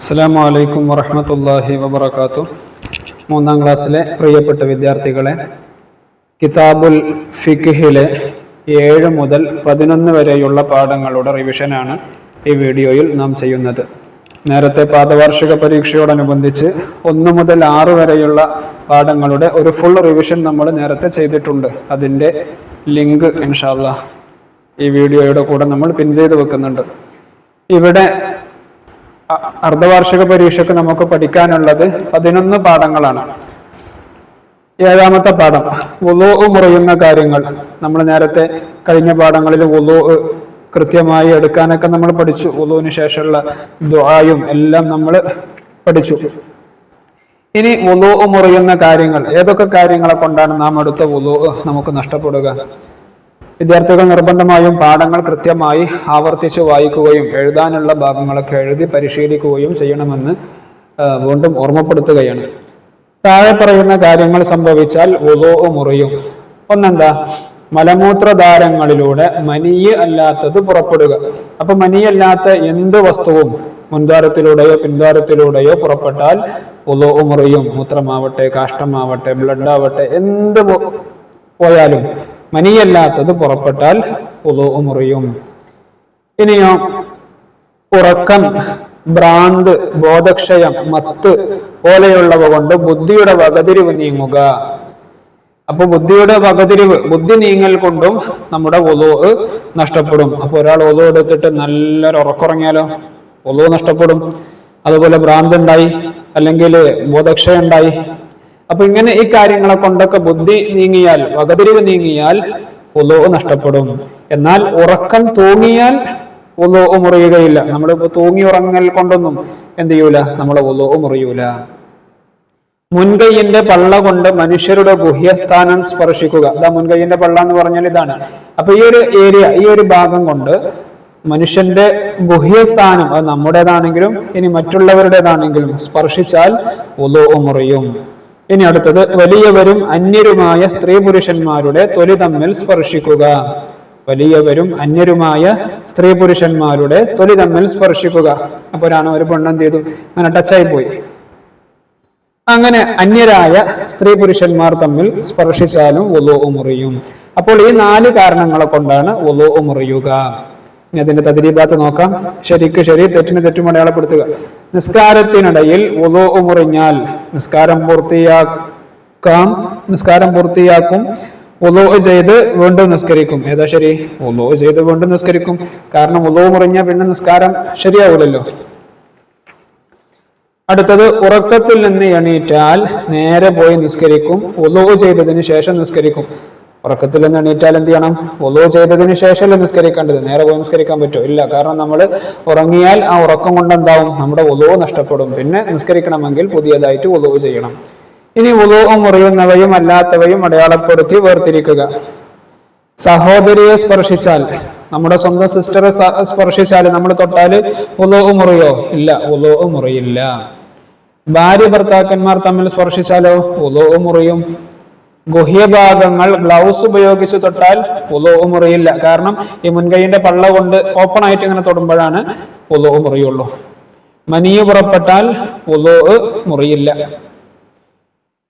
അസ്സാം വലൈക്കും വറഹമത്തല്ലാഹി വബർക്കാത്തു മൂന്നാം ക്ലാസ്സിലെ പ്രിയപ്പെട്ട വിദ്യാർത്ഥികളെ കിതാബുൽ ഫിഖിലെ ഏഴ് മുതൽ പതിനൊന്ന് വരെയുള്ള പാഠങ്ങളുടെ റിവിഷനാണ് ഈ വീഡിയോയിൽ നാം ചെയ്യുന്നത്. നേരത്തെ പാദവാർഷിക പരീക്ഷയോടനുബന്ധിച്ച് ഒന്ന് മുതൽ ആറ് വരെയുള്ള പാഠങ്ങളുടെ ഒരു ഫുൾ റിവിഷൻ നമ്മൾ നേരത്തെ ചെയ്തിട്ടുണ്ട്. അതിന്റെ ലിങ്ക് ഇൻഷാല്ല ഈ വീഡിയോയുടെ കൂടെ നമ്മൾ പിൻ ചെയ്ത് വെക്കുന്നുണ്ട്. ഇവിടെ അർദ്ധവാർഷിക പരീക്ഷയ്ക്ക് നമുക്ക് പഠിക്കാനുള്ളത് പതിനൊന്ന് പാഠങ്ങളാണ്. ഏഴാമത്തെ പാഠം വുളു മുറിയുന്ന കാര്യങ്ങൾ. നമ്മൾ നേരത്തെ കഴിഞ്ഞ പാഠങ്ങളിൽ വുളു കൃത്യമായി എടുക്കാനൊക്കെ നമ്മൾ പഠിച്ചു. വുളുവിന് ശേഷമുള്ള ദുആയും എല്ലാം നമ്മൾ പഠിച്ചു. ഇനി വുളു മുറിയുന്ന കാര്യങ്ങൾ ഏതൊക്കെ കാര്യങ്ങളെ കൊണ്ടാണ് നാം എടുത്ത വുളു നമുക്ക് നഷ്ടപ്പെടുക? വിദ്യാർത്ഥികൾ നിർബന്ധമായും പാഠങ്ങൾ കൃത്യമായി ആവർത്തിച്ച് വായിക്കുകയും എഴുതാനുള്ള ഭാഗങ്ങളൊക്കെ എഴുതി പരിശീലിക്കുകയും ചെയ്യണമെന്ന് വീണ്ടും ഓർമ്മപ്പെടുത്തുകയാണ്. താഴെ പറയുന്ന കാര്യങ്ങൾ സംഭവിച്ചാൽ ഉദോ മുറിയും. ഒന്നെന്താ? മലമൂത്രധാരങ്ങളിലൂടെ മനിയ് അല്ലാത്തത് പുറപ്പെടുക. അപ്പൊ മനിയല്ലാത്ത എന്ത് വസ്തുവും മുൻദ്വാരത്തിലൂടെയോ പിൻദ്വാരത്തിലൂടെയോ പുറപ്പെട്ടാൽ ഉദോ മുറിയും. മൂത്രമാവട്ടെ കാഷ്ടമാവട്ടെ ബ്ലഡ് ആവട്ടെ എന്ത് പോയാലും മനിയല്ലാത്തത് പുറപ്പെട്ടാൽ ഉദോ മുറിയും ഇനിയോ ഉറക്കം ഭ്രാന്ത് ബോധക്ഷയം മത്ത് പോലെയുള്ളവ കൊണ്ട് ബുദ്ധിയുടെ വകതിരിവ് നീങ്ങുക. അപ്പൊ ബുദ്ധിയുടെ വകതിരിവ് ബുദ്ധി നീങ്ങൽ കൊണ്ടും നമ്മുടെ ഒതു നഷ്ടപ്പെടും. അപ്പൊ ഒരാൾ ഒതു എടുത്തിട്ട് നല്ലൊരു ഉറക്കുറങ്ങിയാലോ? ഒതു നഷ്ടപ്പെടും. അതുപോലെ ഭ്രാന്ത് ഉണ്ടായി അല്ലെങ്കിൽ ബോധക്ഷയം ഉണ്ടായി അപ്പൊ ഇങ്ങനെ ഈ കാര്യങ്ങളെ കൊണ്ടൊക്കെ ബുദ്ധി നീങ്ങിയാൽ വകതിരിവ് നീങ്ങിയാൽ ഉലോ നഷ്ടപ്പെടും. എന്നാൽ ഉറക്കം തൂങ്ങിയാൽ ഉലോ മുറിയുകയില്ല. നമ്മൾ തൂങ്ങി ഉറങ്ങൽ കൊണ്ടൊന്നും എന്ത് ചെയ്യൂല? നമ്മളെ ഉലോ മുറിയൂല. മുൻകൈയിന്റെ പള്ള കൊണ്ട് മനുഷ്യരുടെ ഗുഹ്യസ്ഥാനം സ്പർശിക്കുക. അതാ മുൻകൈയിന്റെ പള്ള എന്ന് പറഞ്ഞാൽ ഇതാണ്. അപ്പൊ ഈ ഒരു ഏരിയ ഈ ഒരു ഭാഗം കൊണ്ട് മനുഷ്യന്റെ ഗുഹ്യസ്ഥാനം അത് നമ്മുടേതാണെങ്കിലും ഇനി മറ്റുള്ളവരുടേതാണെങ്കിലും സ്പർശിച്ചാൽ ഉലോ മുറിയും. ഇനി അടുത്തത് വലിയവരും അന്യരുമായ സ്ത്രീ പുരുഷന്മാരുടെ തൊലി തമ്മിൽ സ്പർശിക്കുക. വലിയവരും അന്യരുമായ സ്ത്രീ പുരുഷന്മാരുടെ തൊലി തമ്മിൽ സ്പർശിക്കുക. അപ്പൊ ഒരാണ് ഒരു പെണ്ണെന്ത് ചെയ്തു? അങ്ങനെ ടച്ചായി പോയി. അങ്ങനെ അന്യരായ സ്ത്രീ പുരുഷന്മാർ തമ്മിൽ സ്പർശിച്ചാലും ഒലോ മുറിയും. അപ്പോൾ ഈ നാല് കാരണങ്ങളെ കൊണ്ടാണ് ഒലോ മുറിയുക. ഇനി അതിന്റെ ഭാഗത്ത് നോക്കാം. ശരിക്ക് ശരി തെറ്റിന് തെറ്റും അടയാളപ്പെടുത്തുക നിസ്കാരത്തിനിടയിൽ ഉദോ മുറിഞ്ഞാൽ നിസ്കാരം പൂർത്തിയാക്കാം. നിസ്കാരം പൂർത്തിയാക്കും. ഒലോ ചെയ്ത് വീണ്ടും നിസ്കരിക്കും. ഏതാ ശരി? ഒലോ ചെയ്ത് വീണ്ടും നിസ്കരിക്കും. കാരണം ഒലോ മുറിഞ്ഞ പിന്നെ നിസ്കാരം ശരിയാവില്ലല്ലോ അടുത്തത് ഉറക്കത്തിൽ നിന്ന് എണീറ്റാൽ നേരെ പോയി നിസ്കരിക്കും. ഒലോ ചെയ്തതിന് ശേഷം നിസ്കരിക്കും. ഉറക്കത്തിൽ നിന്ന് എണീറ്റാൽ എന്ത് ചെയ്യണം? ഒലോ ചെയ്തതിന് ശേഷമല്ലേ നിസ്കരിക്കേണ്ടത്? നേരെ പോയി നിസ്കരിക്കാൻ പറ്റുമോ? ഇല്ല. കാരണം നമ്മൾ ഉറങ്ങിയാൽ ആ ഉറക്കം കൊണ്ട് എന്താവും? നമ്മുടെ ഒലോ നഷ്ടപ്പെടും. പിന്നെ നിസ്കരിക്കണമെങ്കിൽ പുതിയതായിട്ട് ഒലോ ചെയ്യണം. ഇനി ഒലോ മുറിയുന്നവയും അല്ലാത്തവയും അടയാളപ്പെടുത്തി വേർതിരിക്കുക. സഹോദരിയെ സ്പർശിച്ചാൽ നമ്മുടെ സ്വന്തം സിസ്റ്ററെ സ്പർശിച്ചാൽ നമ്മൾ തൊട്ടാൽ ഉലോ മുറിയോ? ഇല്ല. ഉലോ മുറിയില്ല. ഭാര്യ ഭർത്താക്കന്മാർ തമ്മിൽ സ്പർശിച്ചാലോ? ഉലോ മുറിയും. ഗുഹ്യഭാഗങ്ങൾ ഗ്ലൗസ് ഉപയോഗിച്ച് തൊട്ടാൽ ഉലോ മുറിയില്ല. കാരണം ഈ മുൻകൈയിന്റെ പള്ള കൊണ്ട് ഓപ്പൺ ആയിട്ട് ഇങ്ങനെ തൊടുമ്പോഴാണ് ഉലോ മുറിയുള്ളൂ. മനിയ പുറപ്പെട്ടാൽ ഉലോ മുറിയില്ല.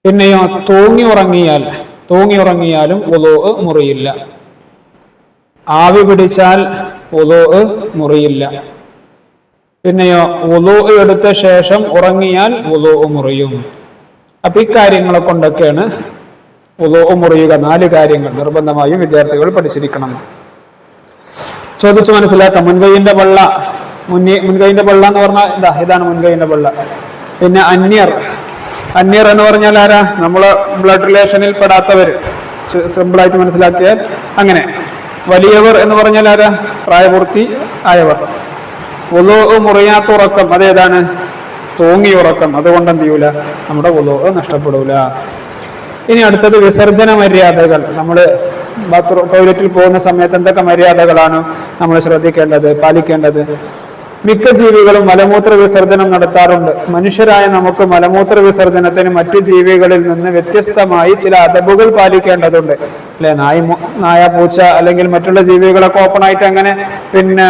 പിന്നെയോ തൂങ്ങി ഉറങ്ങിയാൽ തൂങ്ങി ഉറങ്ങിയാലും ഉലോ മുറിയില്ല. ആവി പിടിച്ചാൽ ഉലോ മുറിയില്ല. പിന്നെയോ ഉലോ എടുത്ത ശേഷം ഉറങ്ങിയാൽ ഉലോ മുറിയും. അപ്പൊ ഇക്കാര്യങ്ങളെ കൊണ്ടൊക്കെയാണ് ഉലോ മുറിയുക നാല് കാര്യങ്ങൾ നിർബന്ധമായും വിദ്യാർത്ഥികൾ പഠിച്ചിരിക്കണം. ചോദിച്ചു മനസ്സിലാക്കാം. മുൻകൈയിന്റെ പള്ള മുന്നേ മുൻകൈയിന്റെ പള്ള എന്ന് പറഞ്ഞാൽ ഇതാ ഇതാണ് മുൻകൈയിന്റെ പള്ള. പിന്നെ അന്യർ. അന്യർ എന്ന് പറഞ്ഞാൽ ആരാ? നമ്മൾ ബ്ലഡ് റിലേഷനിൽ സിമ്പിൾ ആയിട്ട് മനസ്സിലാക്കിയാൽ അങ്ങനെ. വലിയവർ എന്ന് പറഞ്ഞാൽ ആരാ? പ്രായപൂർത്തി ആയവർ. ഉലോ മുറിയാത്ത ഉറക്കം. അതേതാണ് തൂങ്ങി ഉറക്കം. അതുകൊണ്ട് ചെയ്യൂല? നമ്മുടെ ഉലോ നഷ്ടപ്പെടൂല. ഇനി അടുത്തത് വിസർജന മര്യാദകൾ. നമ്മൾ ബാത്റൂം ടോയ്ലറ്റിൽ പോകുന്ന സമയത്ത് എന്തൊക്കെ മര്യാദകളാണ് നമ്മൾ ശ്രദ്ധിക്കേണ്ടത് പാലിക്കേണ്ടത്? മിക്ക ജീവികളും മലമൂത്ര വിസർജനം നടത്താറുണ്ട്. മനുഷ്യരായ നമുക്ക് മലമൂത്ര വിസർജനത്തിന് മറ്റു ജീവികളിൽ നിന്ന് വ്യത്യസ്തമായി ചില അതബുകൾ പാലിക്കേണ്ടതുണ്ട്. അല്ലെ നായ നായ പൂച്ച അല്ലെങ്കിൽ മറ്റുള്ള ജീവികളൊക്കെ ഓപ്പൺ ആയിട്ട് അങ്ങനെ പിന്നെ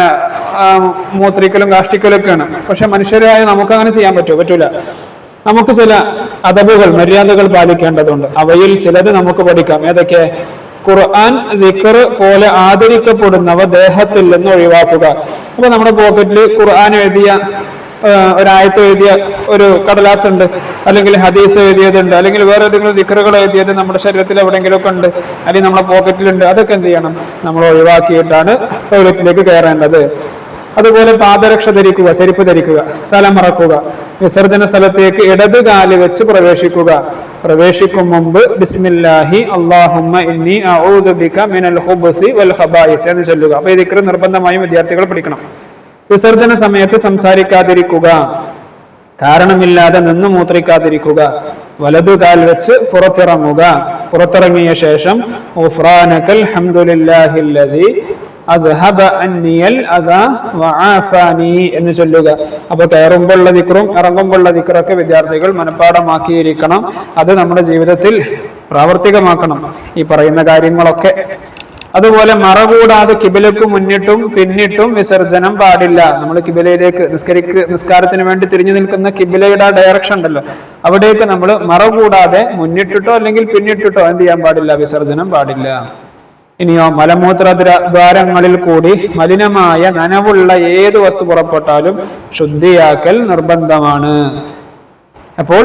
മൂത്രിക്കലും കാഷ്ടിക്കലും ഒക്കെയാണ് പക്ഷെ മനുഷ്യരായ നമുക്ക് അങ്ങനെ ചെയ്യാൻ പറ്റുമോ പറ്റൂല. നമുക്ക് ചില അതബുകൾ മര്യാദകൾ പാലിക്കേണ്ടതുണ്ട്. അവയിൽ ചിലത് നമുക്ക് പഠിക്കാം. ഏതൊക്കെ? ഖുർആൻ ദിക്കർ പോലെ ആദരിക്കപ്പെടുന്നവ ദേഹത്തിൽ നിന്ന് ഒഴിവാക്കുക. അപ്പൊ നമ്മുടെ പോക്കറ്റിൽ ഖുർആൻ എഴുതിയ ഒരായത്ത് എഴുതിയ ഒരു കടലാസ് ഉണ്ട് അല്ലെങ്കിൽ ഹദീസ് എഴുതിയതുണ്ട് അല്ലെങ്കിൽ വേറെ ഏതെങ്കിലും ദിക്കറുകൾ എഴുതിയത് നമ്മുടെ ശരീരത്തിൽ എവിടെയെങ്കിലും ഒക്കെ ഉണ്ട് അല്ലെങ്കിൽ നമ്മുടെ പോക്കറ്റിലുണ്ട് അതൊക്കെ എന്ത് ചെയ്യണം? നമ്മൾ ഒഴിവാക്കിയിട്ടാണ് ടോയ്ലറ്റിലേക്ക് കയറേണ്ടത്. അതുപോലെ പാദരക്ഷ ധരിക്കുക ചെരുപ്പ് ധരിക്കുക തലമറക്കുക വിസർജന സ്ഥലത്തേക്ക് ഇടത് കാൽ വെച്ച് പ്രവേശിക്കുക. പ്രവേശിക്കും മുമ്പ് ബിസ്മില്ലാഹി അള്ളാഹുമ്മ ഇന്നി അഊദു ബിക മിനൽ വൽ ചൊല്ലുക. അപ്പൊ ഇതിക്ര നിർബന്ധമായും വിദ്യാർത്ഥികൾ പഠിക്കണം. വിസർജന സമയത്ത് സംസാരിക്കാതിരിക്കുക. കാരണമില്ലാതെ നിന്ന് മൂത്രിക്കാതിരിക്കുക. വലതു കാൽ വെച്ച് പുറത്തിറങ്ങുക. പുറത്തിറങ്ങിയ ശേഷം എന്ന് ചൊല്ലുക. അപ്പൊ കയറുമ്പോഴുള്ള ദിക്റും ഇറങ്ങുമ്പോഴുള്ള ദിക്റൊക്കെ വിദ്യാർത്ഥികൾ മനഃപ്പാടമാക്കിയിരിക്കണം. അത് നമ്മുടെ ജീവിതത്തിൽ പ്രാവർത്തികമാക്കണം. ഈ പറയുന്ന കാര്യങ്ങളൊക്കെ. അതുപോലെ മറ കൂടാതെ കിബിലക്ക് മുന്നിട്ടും പിന്നിട്ടും വിസർജനം പാടില്ല. നമ്മൾ കിബിലയിലേക്ക് നിസ്കരിക്ക് നിസ്കാരത്തിന് വേണ്ടി തിരിഞ്ഞു നിൽക്കുന്ന കിബിലയുടെ ഡയറക്ഷൻ ഉണ്ടല്ലോ. അവിടേക്ക് നമ്മൾ മറ കൂടാതെ മുന്നിട്ടിട്ടോ അല്ലെങ്കിൽ പിന്നിട്ടിട്ടോ എന്ത് ചെയ്യാൻ പാടില്ല? വിസർജനം പാടില്ല. ഇനിയോ മലമൂത്ര ദ്വാരങ്ങളിൽ കൂടി മലിനമായ നനവുള്ള ഏത് വസ്തു പുറപ്പെട്ടാലും ശുദ്ധിയാക്കൽ നിർബന്ധമാണ്. അപ്പോൾ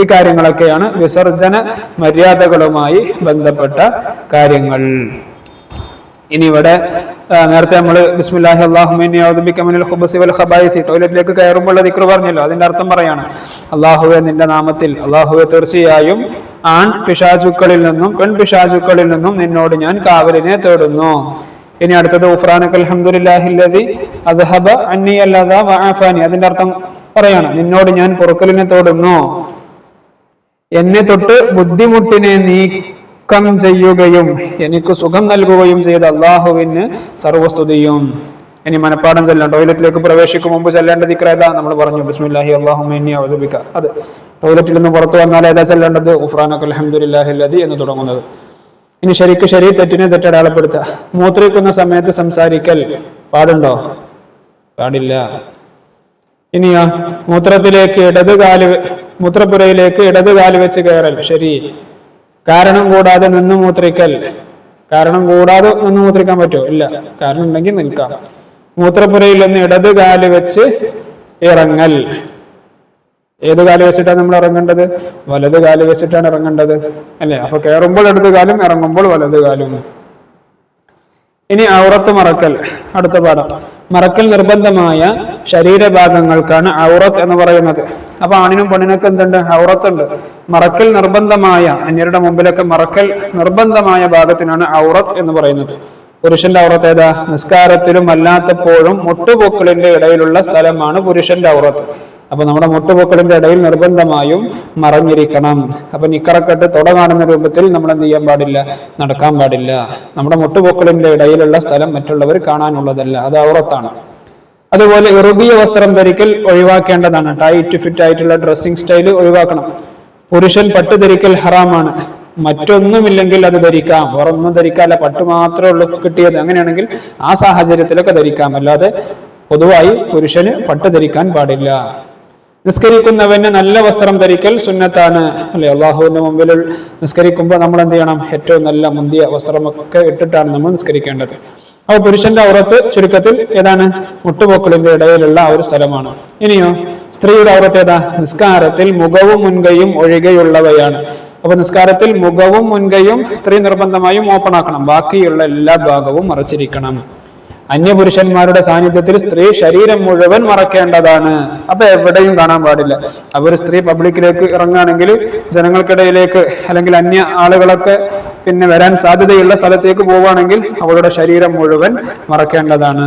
ഈ കാര്യങ്ങളൊക്കെയാണ് വിസർജന മര്യാദകളുമായി ബന്ധപ്പെട്ട കാര്യങ്ങൾ. ഇനി ഇവിടെ നേരത്തെ നമ്മൾ ബിസ്മില്ലാഹി അള്ളാഹുമിനിൽ ഖുബസി വൽ ഖബായിസി ടോയ്ലറ്റിലേക്ക് കയറുമ്പോൾ ദിക്ർ പറഞ്ഞല്ലോ. അതിന്റെ അർത്ഥം പറയാണ് അള്ളാഹുവെ നിന്റെ നാമത്തിൽ അള്ളാഹുവെ തീർച്ചയായും ആൺ പിശാചുക്കളിൽ നിന്നും പെൺ പിശാചുക്കളിൽ നിന്നും നിന്നോട് ഞാൻ കാവലിനെ തേടുന്നു. ഇനി അടുത്തത് ഉഫ്രാനക് അൽഹംദുലില്ലാഹില്ലദി അദ്ഹബ അന്നി അല്ലാതെ വആഫാനി അതിന്റെ അർത്ഥം പറയാണ് നിന്നോട് ഞാൻ പൊറുക്കലിനെ തേടുന്നു. എന്നെ തൊട്ട് ബുദ്ധിമുട്ടിനെ നീക്കം ചെയ്യുകയും എനിക്ക് സുഖം നൽകുകയും ചെയ്ത അള്ളാഹുവിന് സർവസ്തുതിയും. ഇനി മനപ്പാടം ചെല്ലാം ടോയ്ലറ്റിലേക്ക് പ്രവേശിക്കും മുമ്പ് ചെല്ലേണ്ടത് ഇക്രേതാ നമ്മൾ പറഞ്ഞു ബിസ്മില്ലാഹി അള്ളാഹു അത് ടോയ്ലറ്റിൽ നിന്ന് പുറത്തു വന്നാൽ ഏതാ ചെല്ലേണ്ടത്? ഉഫ്രാനൊക്കെ അലഹമുല്ലാഹില്ലതി എന്ന് തുടങ്ങുന്നത്. ഇനി ശരിക്ക് ശരി തെറ്റിനെ തെറ്റടയാളപ്പെടുത്തുക. മൂത്രിക്കുന്ന സമയത്ത് സംസാരിക്കൽ പാടുണ്ടോ? പാടില്ല. ഇനിയോ മൂത്രത്തിലേക്ക് ഇടത് കാൽ മൂത്രപ്പുരയിലേക്ക് ഇടത് കാൽ വെച്ച് കയറൽ. ശരി. കാരണം കൂടാതെ നിന്ന് മൂത്രിക്കൽ. കാരണം കൂടാതെ നിന്ന് മൂത്രിക്കാൻ പറ്റുമോ? ഇല്ല. കാരണം ഉണ്ടെങ്കിൽ നിൽക്കാം. മൂത്രപ്പുരയിൽ നിന്ന് ഇടത് കാൽ വെച്ച് ഇറങ്ങൽ. ഏത് കാൽ വെച്ചിട്ടാണ് നമ്മൾ ഇറങ്ങേണ്ടത്? വലത് കാൽ വെച്ചിട്ടാണ് ഇറങ്ങേണ്ടത്. അല്ലെ? അപ്പൊ കയറുമ്പോൾ ഇടത് കാലും ഇറങ്ങുമ്പോൾ വലത് കാലും. ഇനി ഔറത്ത് മറക്കൽ. അടുത്ത പാഠം. മറക്കൽ നിർബന്ധമായ ശരീരഭാഗങ്ങൾക്കാണ് ഔറത്ത് എന്ന് പറയുന്നത്. അപ്പൊ ആണിനും പെണ്ണിനൊക്കെ എന്തുണ്ട്? ഔറത്തുണ്ട് മറക്കൽ നിർബന്ധമായ അന്യരുടെ മുമ്പിലൊക്കെ മറക്കൽ നിർബന്ധമായ ഭാഗത്തിനാണ് ഔറത്ത് എന്ന് പറയുന്നത്. പുരുഷന്റെ ഔറത്ത് ഏതാ? നിസ്കാരത്തിലും അല്ലാത്തപ്പോഴും മുട്ടുപൊക്കളിന്റെ ഇടയിലുള്ള സ്ഥലമാണ് പുരുഷന്റെ ഔറത്ത്. അപ്പൊ നമ്മുടെ മുട്ടുപൊക്കളിന്റെ ഇടയിൽ നിർബന്ധമായും മറഞ്ഞിരിക്കണം. അപ്പൊ നിക്കറക്കെട്ട് തുട രൂപത്തിൽ നമ്മൾ എന്ത് ചെയ്യാൻ പാടില്ല? നടക്കാൻ പാടില്ല. നമ്മുടെ മുട്ടുപൊക്കളിന്റെ ഇടയിലുള്ള സ്ഥലം മറ്റുള്ളവർ കാണാനുള്ളതല്ല അത് ഔറത്താണ് അതുപോലെ ഇറുകിയ വസ്ത്രം ധരിക്കൽ ഒഴിവാക്കേണ്ടതാണ്. ടൈറ്റ് ഫിറ്റ് ആയിട്ടുള്ള ഡ്രസ്സിംഗ് സ്റ്റൈൽ ഒഴിവാക്കണം. പുരുഷൻ പട്ട് ധരിക്കൽ ഹറാമാണ്. മറ്റൊന്നുമില്ലെങ്കിൽ അത് ധരിക്കാം. വേറൊന്നും ധരിക്കാല്ല. പട്ട് മാത്രമേ ഉള്ളൂ കിട്ടിയത്. അങ്ങനെയാണെങ്കിൽ ആ സാഹചര്യത്തിലൊക്കെ ധരിക്കാം. അല്ലാതെ പൊതുവായി പുരുഷന് പട്ട് ധരിക്കാൻ പാടില്ല. നിസ്കരിക്കുന്നവന് നല്ല വസ്ത്രം ധരിക്കൽ സുന്നത്താണ്. അല്ലെ? അള്ളാഹുവിന്റെ മുമ്പിൽ നിസ്കരിക്കുമ്പോൾ നമ്മൾ എന്ത് ചെയ്യണം ഏറ്റവും നല്ല മുന്തിയ വസ്ത്രമൊക്കെ ഇട്ടിട്ടാണ് നമ്മൾ നിസ്കരിക്കേണ്ടത്. അപ്പോൾ പുരുഷന്റെ ഔറത്ത് ചുരുക്കത്തിൽ ഏതാണ്? മുട്ടുപൊക്കളിന്റെ ഇടയിലുള്ള ഒരു സ്ഥലമാണ്. ഇനിയോ സ്ത്രീയുടെ ഔറത്ത് ഏതാ? നിസ്കാരത്തിൽ മുഖവും മുൻകൈയും ഒഴികെയുള്ളവയാണ്. അപ്പൊ നിസ്കാരത്തിൽ മുഖവും മുൻകൈയും സ്ത്രീ നിർബന്ധമായും ഓപ്പൺ ആക്കണം. ബാക്കിയുള്ള എല്ലാ ഭാഗവും മറച്ചിരിക്കണം. അന്യപുരുഷന്മാരുടെ സാന്നിധ്യത്തിൽ സ്ത്രീ ശരീരം മുഴുവൻ മറക്കേണ്ടതാണ്. അപ്പൊ എവിടെയും കാണാൻ പാടില്ല. അപ്പൊ ഒരു സ്ത്രീ പബ്ലിക്കിലേക്ക് ഇറങ്ങുകയാണെങ്കിൽ ജനങ്ങൾക്കിടയിലേക്ക് അല്ലെങ്കിൽ അന്യ ആളുകളൊക്കെ പിന്നെ വരാൻ സാധ്യതയുള്ള സ്ഥലത്തേക്ക് പോവുകയാണെങ്കിൽ അവളുടെ ശരീരം മുഴുവൻ മറക്കേണ്ടതാണ്.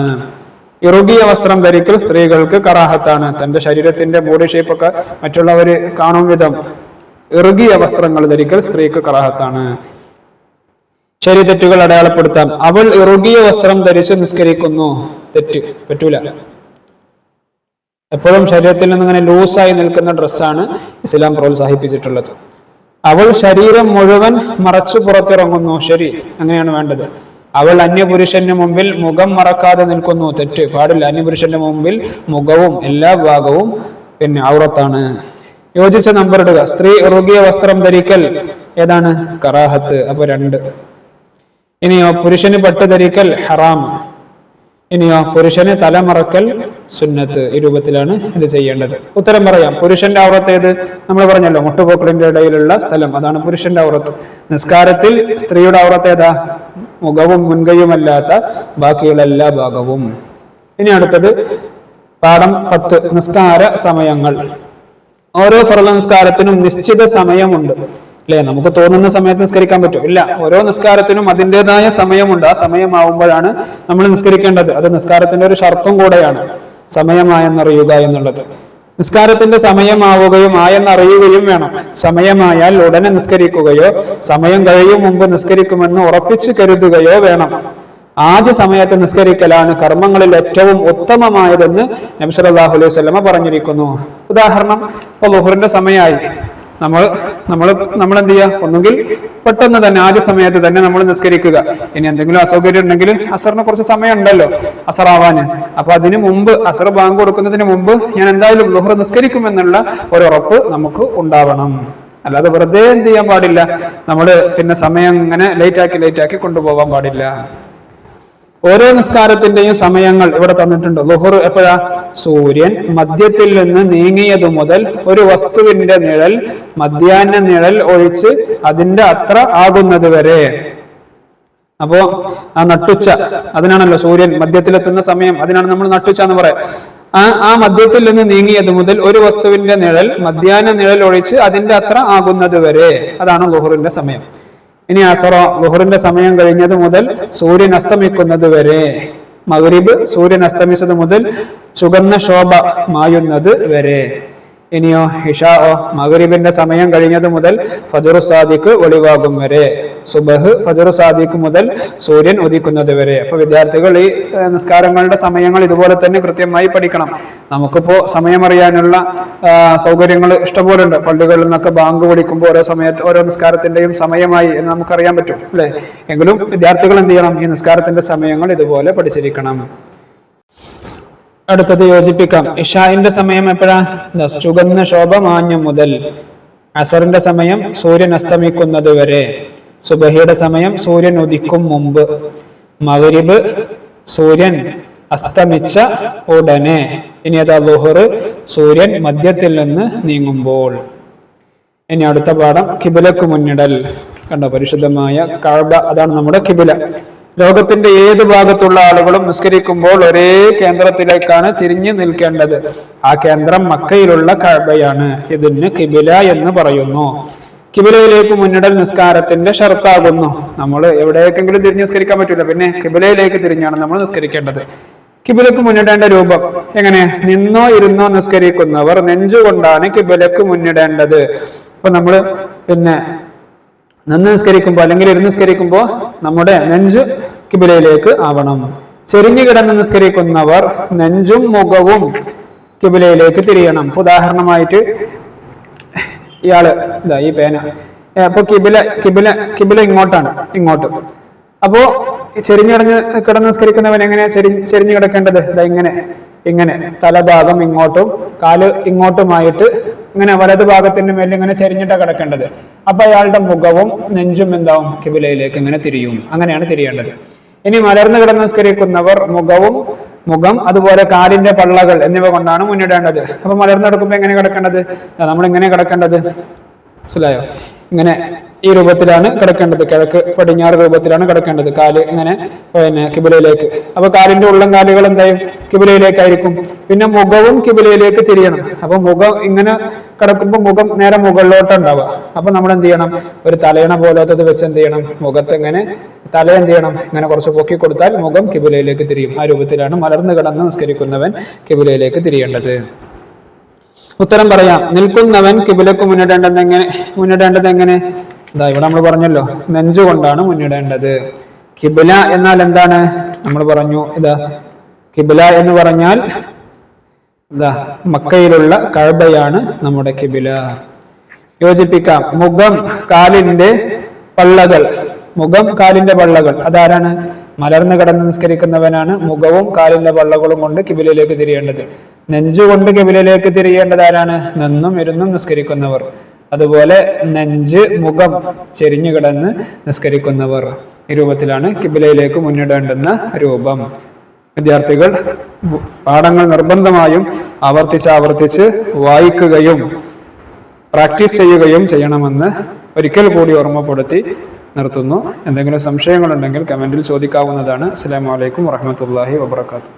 ഇറുകിയ വസ്ത്രം ധരിക്കൽ സ്ത്രീകൾക്ക് കറാഹത്താണ്. തന്റെ ശരീരത്തിന്റെ ബോഡി ഷേപ്പ് ഒക്കെ മറ്റുള്ളവര് കാണും വിധം ഇറുകിയ വസ്ത്രങ്ങൾ ധരിക്കൽ സ്ത്രീക്ക് കറാഹത്താണ്. ശരി തെറ്റുകൾ അടയാളപ്പെടുത്താം. അവൾ ഇറുകിയ വസ്ത്രം ധരിച്ച് നിസ്കരിക്കുന്നു. തെറ്റ്. പറ്റൂല. എപ്പോഴും ശരീരത്തിൽ നിന്ന് ഇങ്ങനെ ലൂസായി നിൽക്കുന്ന ഡ്രസ്സാണ് ഇസ്ലാം പ്രോത്സാഹിപ്പിച്ചിട്ടുള്ളത്. അവൾ ശരീരം മുഴുവൻ മറച്ചു പുറത്തിറങ്ങുന്നു. ശരി അങ്ങനെയാണ് വേണ്ടത്. അവൾ അന്യപുരുഷന് മുമ്പിൽ മുഖം മറക്കാതെ നിൽക്കുന്നു. തെറ്റ്. പാടില്ല. അന്യപുരുഷന്റെ മുമ്പിൽ മുഖവും എല്ലാ ഭാഗവും പിന്നെ ഔറത്താണ്. യോജിച്ച നമ്പർ ഇടുക. സ്ത്രീ ഇറുകിയ വസ്ത്രം ധരിക്കൽ ഏതാണ്? കറാഹത്ത്. അപ്പൊ രണ്ട്. ഇനിയോ പുരുഷന് പട്ട് ധരിക്കൽ ഹറാം. ഇനിയോ പുരുഷന് തലമറക്കൽ സുന്നത്ത് ഈ രൂപത്തിലാണ് ഇത് ചെയ്യേണ്ടത്. ഉത്തരം പറയാം. പുരുഷന്റെ ഔറത്ത് ഏത്? നമ്മൾ പറഞ്ഞല്ലോ മുട്ടുപോക്കളിന്റെ ഇടയിലുള്ള സ്ഥലം. അതാണ് പുരുഷന്റെ ഔറത്ത്. നിസ്കാരത്തിൽ സ്ത്രീയുടെ ഔറത്ത് ഏതാ? മുഖവും മുൻകൈയുമല്ലാത്ത ബാക്കിയുള്ള എല്ലാ ഭാഗവും. ഇനി അടുത്തത് പാഠം പത്ത് നിസ്കാര സമയങ്ങൾ. ഓരോ ഫർള നിസ്കാരത്തിനും നിശ്ചിത സമയമുണ്ട്. അല്ലെ? നമുക്ക് തോന്നുന്ന സമയത്ത് നിസ്കരിക്കാൻ പറ്റും. ഇല്ല ഓരോ നിസ്കാരത്തിനും അതിന്റെതായ സമയമുണ്ട്. ആ സമയമാവുമ്പോഴാണ് നമ്മൾ നിസ്കരിക്കേണ്ടത്. അത് നിസ്കാരത്തിന്റെ ഒരു ഷർത്തും കൂടെയാണ്. സമയമായെന്നറിയുക എന്നുള്ളത്. നിസ്കാരത്തിന്റെ സമയമാവുകയും ആയെന്നറിയുകയും വേണം. സമയമായാൽ ഉടനെ നിസ്കരിക്കുകയോ സമയം കഴിയും മുമ്പ് നിസ്കരിക്കുമെന്ന് ഉറപ്പിച്ചു കരുതുകയോ വേണം. ആദ്യ സമയത്ത് നിസ്കരിക്കലാണ് കർമ്മങ്ങളിൽ ഏറ്റവും ഉത്തമമായതെന്ന് നബ്സലാഹു അലൈഹി പറഞ്ഞിരിക്കുന്നു. ഉദാഹരണം ഇപ്പൊ ലുഹറിന്റെ സമയമായി. നമ്മൾ നമ്മൾ നമ്മൾ എന്ത് ചെയ്യുക ഒന്നുകിൽ പെട്ടെന്ന് തന്നെ ആദ്യ സമയത്ത് തന്നെ നമ്മൾ നിസ്കരിക്കുക. ഇനി എന്തെങ്കിലും അസൗകര്യം ഉണ്ടെങ്കിൽ അസറിന് കുറച്ച് സമയം ഉണ്ടല്ലോ അസറാവാന് അപ്പൊ അതിന് മുമ്പ് അസർ ബാങ്ക് കൊടുക്കുന്നതിന് മുമ്പ് ഞാൻ എന്തായാലും ലുഹർ നിസ്കരിക്കുമെന്നുള്ള ഒരു ഉറപ്പ് നമുക്ക് ഉണ്ടാവണം. അല്ലാതെ വെറുതെ എന്ത് ചെയ്യാൻ പാടില്ല. നമ്മൾ പിന്നെ സമയം ഇങ്ങനെ ലേറ്റ് ആക്കി ലേറ്റ് ആക്കി കൊണ്ടുപോകാൻ പാടില്ല. ഓരോ നിസ്കാരത്തിന്റെയും സമയങ്ങൾ ഇവിടെ തന്നിട്ടുണ്ട്. ലുഹുർ എപ്പോഴാ? സൂര്യൻ മധ്യത്തിൽ നിന്ന് നീങ്ങിയതു മുതൽ ഒരു വസ്തുവിന്റെ നിഴൽ മധ്യാഹ്ന നിഴൽ ഒഴിച്ച് അതിന്റെ അത്ര ആകുന്നത് വരെ. അപ്പോ ആ നട്ടുച്ച അതിനാണല്ലോ സൂര്യൻ മധ്യത്തിലെത്തുന്ന സമയം. അതിനാണ് നമ്മൾ നട്ടുച്ച എന്ന് പറയാം. ആ ആ മധ്യത്തിൽ നിന്ന് നീങ്ങിയത് മുതൽ ഒരു വസ്തുവിന്റെ നിഴൽ മധ്യാഹ്ന നിഴൽ ഒഴിച്ച് അതിന്റെ അത്ര ആകുന്നത് വരെ. അതാണ് ലുഹറിന്റെ സമയം. ഇനി അസറ ലുഹറിന്റെ സമയം കഴിഞ്ഞത് മുതൽ സൂര്യൻ അസ്തമിക്കുന്നത് വരെ. മഗ്രിബ് സൂര്യൻ അസ്തമിച്ചത് മുതൽ ചുവന്ന ശോഭ മായുന്നത് വരെ. ഇനിയോ ഇഷാഓ മഗ്രിബിന്റെ സമയം കഴിഞ്ഞത് മുതൽ ഫജറു സാദിഖ് ഒളിവാകും വരെ. സുബഹ് ഫജറു സാദിഖ് മുതൽ സൂര്യൻ ഉദിക്കുന്നത് വരെ. അപ്പൊ വിദ്യാർത്ഥികൾ ഈ നിസ്കാരങ്ങളുടെ സമയങ്ങൾ ഇതുപോലെ തന്നെ കൃത്യമായി പഠിക്കണം. നമുക്കിപ്പോ സമയമറിയാനുള്ള സൗകര്യങ്ങൾ ഇഷ്ടംപോലെ ഉണ്ട് പള്ളികളിൽ നിന്നൊക്കെ ബാങ്ക് വിളിക്കുമ്പോൾ ഓരോ സമയത്ത് ഓരോ നിസ്കാരത്തിന്റെയും സമയമായി എന്ന് നമുക്കറിയാൻ പറ്റും അല്ലെ? എങ്കിലും വിദ്യാർത്ഥികൾ എന്ത് ചെയ്യണം? ഈ നിസ്കാരത്തിന്റെ സമയങ്ങൾ ഇതുപോലെ പഠിച്ചിരിക്കണം. അടുത്തത് യോജിപ്പിക്കാം. ഇഷായിന്റെ സമയം എപ്പോഴാ? സുഗന്ധ ചുവന്ന ശോഭ മാഞ്ഞ മുതൽ അസറിന്റെ സമയം സൂര്യൻ അസ്തമിക്കുന്നത് വരെ. സുബഹിയുടെ സമയം സൂര്യൻ ഉദിക്കും മുമ്പ്. മകരിബ് സൂര്യൻ അസ്തമിച്ച ഉടനെ. ഇനി അതാ ലുഹർ സൂര്യൻ മധ്യത്തിൽ നിന്ന് നീങ്ങുമ്പോൾ. ഇനി അടുത്ത പാഠം കിബിലക്ക് മുന്നിടൽ. കണ്ടോ? പരിശുദ്ധമായ കഅബ അതാണ് നമ്മുടെ കിബില. ലോകത്തിന്റെ ഏത് ഭാഗത്തുള്ള ആളുകളും നിസ്കരിക്കുമ്പോൾ ഒരേ കേന്ദ്രത്തിലേക്കാണ് തിരിഞ്ഞു നിൽക്കേണ്ടത്. ആ കേന്ദ്രം മക്കയിലുള്ള കഅബയാണ്. ഇതിന് കിബില എന്ന് പറയുന്നു. കിബിലയിലേക്ക് മുന്നിടൽ നിസ്കാരത്തിന്റെ ഷർത്താകുന്നു. നമ്മൾ എവിടേക്കെങ്കിലും തിരിഞ്ഞ് നിസ്കരിക്കാൻ പറ്റില്ല പിന്നെ കിബിലയിലേക്ക് തിരിഞ്ഞാണ് നമ്മൾ നിസ്കരിക്കേണ്ടത്. കിബിലക്ക് മുന്നിടേണ്ട രൂപം എങ്ങനെ? നിന്നോ ഇരുന്നോ നിസ്കരിക്കുന്നവർ നെഞ്ചുകൊണ്ടാണ് കിബിലക്ക് മുന്നിടേണ്ടത്. ഇപ്പൊ നമ്മൾ പിന്നെ നിന്ന് അല്ലെങ്കിൽ ഇരുന്ന് നിസ്കരിക്കുമ്പോൾ നമ്മുടെ നെഞ്ച് കിബിലയിലേക്ക് ആവണം. ചെരിഞ്ഞു കിടന്ന് നിസ്കരിക്കുന്നവർ നെഞ്ചും മുഖവും കിബിലയിലേക്ക് തിരിയണം. ഉദാഹരണമായിട്ട് ഇയാൾ ഇതാ ഈ പേന. അപ്പൊ കിബില കിബില കിബില ഇങ്ങോട്ടാണ് ഇങ്ങോട്ട്. അപ്പോ ചെരിഞ്ഞിടഞ്ഞ് കിടന്ന് നിസ്കരിക്കുന്നവൻ എങ്ങനെയാ ചെരി ചെരിഞ്ഞു കിടക്കേണ്ടത്? ഇതാ ഇങ്ങനെ. ഇങ്ങനെ തലഭാഗം ഇങ്ങോട്ടും കാൽ ഇങ്ങോട്ടുമായിട്ട് ഇങ്ങനെ വലത് ഭാഗത്തിന്റെ ഇങ്ങനെ ചെരിഞ്ഞിട്ടാണ് കിടക്കേണ്ടത്. അപ്പൊ അയാളുടെ മുഖവും നെഞ്ചും എന്താവും? കിബിലയിലേക്ക് ഇങ്ങനെ തിരിയും. അങ്ങനെയാണ് തിരിയേണ്ടത്. ഇനി മലർന്നു കിടന്ന് നിസ്കരിക്കുന്നവർ മുഖവും മുഖം അതുപോലെ കാലിന്റെ പള്ളകൾ എന്നിവ കൊണ്ടാണ് മുന്നിടേണ്ടത്. അപ്പൊ മലർന്നെടുക്കുമ്പോ എങ്ങനെ കിടക്കേണ്ടത്? നമ്മൾ ഇങ്ങനെ കിടക്കേണ്ടത്. മനസ്സിലായോ? ഇങ്ങനെ ഈ രൂപത്തിലാണ് കിടക്കേണ്ടത്. കിഴക്ക് പടിഞ്ഞാറ് രൂപത്തിലാണ് കിടക്കേണ്ടത്. കാൽ ഇങ്ങനെ പിന്നെ കിബിലയിലേക്ക്. അപ്പൊ കാലിന്റെ ഉള്ളം കാലുകൾ എന്തായും? കിബിലയിലേക്കായിരിക്കും. പിന്നെ മുഖവും കിബിലയിലേക്ക് തിരിയണം. അപ്പൊ മുഖം ഇങ്ങനെ കിടക്കുമ്പോൾ മുഖം നേരെ മുകളിലോട്ട് ഉണ്ടാവുക അപ്പൊ നമ്മൾ എന്ത് ചെയ്യണം? ഒരു തലയണ പോലത്തത് വെച്ച് എന്ത് ചെയ്യണം? മുഖത്ത് ഇങ്ങനെ തല എന്ത് ചെയ്യണം? ഇങ്ങനെ കുറച്ച് പൊക്കി കൊടുത്താൽ മുഖം കിബിലയിലേക്ക് തിരിയും. ആ രൂപത്തിലാണ് മലർന്നു കിടന്ന് നിസ്കരിക്കുന്നവൻ കിബിലയിലേക്ക് തിരിയേണ്ടത്. ഉത്തരം പറയാം. നിൽക്കുന്നവൻ കിബിലക്ക് മുന്നിടേണ്ടത് എങ്ങനെ മുന്നിടേണ്ടത് എങ്ങനെ? ഇതാ ഇവിടെ നമ്മൾ പറഞ്ഞല്ലോ. നെഞ്ചുകൊണ്ടാണ് മുന്നിടേണ്ടത്. കിബില എന്നാൽ എന്താണ്? നമ്മൾ പറഞ്ഞു. ഇതാ കിബില എന്ന് പറഞ്ഞാൽ ഇതാ മക്കയിലുള്ള കഴബയാണ് നമ്മുടെ കിബില. യോജിപ്പിക്കാം. മുഖം കാലിന്റെ പള്ളകൾ. മുഖം കാലിന്റെ പള്ളകൾ. അതാരാണ്? മലർന്നു കിടന്ന് നിസ്കരിക്കുന്നവനാണ് മുഖവും കാലിന്റെ പള്ളകളും കൊണ്ട് കിബിലയിലേക്ക് തിരിയേണ്ടത്. നെഞ്ചുകൊണ്ട് കിബിലയിലേക്ക് തിരിയേണ്ടത് ആരാണ്? നിന്നും ഇരുന്നും നിസ്കരിക്കുന്നവർ. അതുപോലെ നെഞ്ച് മുഖം ചെരിഞ്ഞു കിടന്ന് നിസ്കരിക്കുന്നവർ. ഈ രൂപത്തിലാണ് കിബിലയിലേക്ക് മുന്നിടേണ്ടുന്ന രൂപം. വിദ്യാർത്ഥികൾ പാഠങ്ങൾ നിർബന്ധമായും ആവർത്തിച്ച് ആവർത്തിച്ച് വായിക്കുകയും പ്രാക്ടീസ് ചെയ്യുകയും ചെയ്യണമെന്ന് ഒരിക്കൽ കൂടി ഓർമ്മപ്പെടുത്തി നിർത്തുന്നു. എന്തെങ്കിലും സംശയങ്ങളുണ്ടെങ്കിൽ കമന്റിൽ ചോദിക്കാവുന്നതാണ്. അസ്സാം വലൈക്കും വറഹമത്തല്ലാഹി വബർക്കാത്തു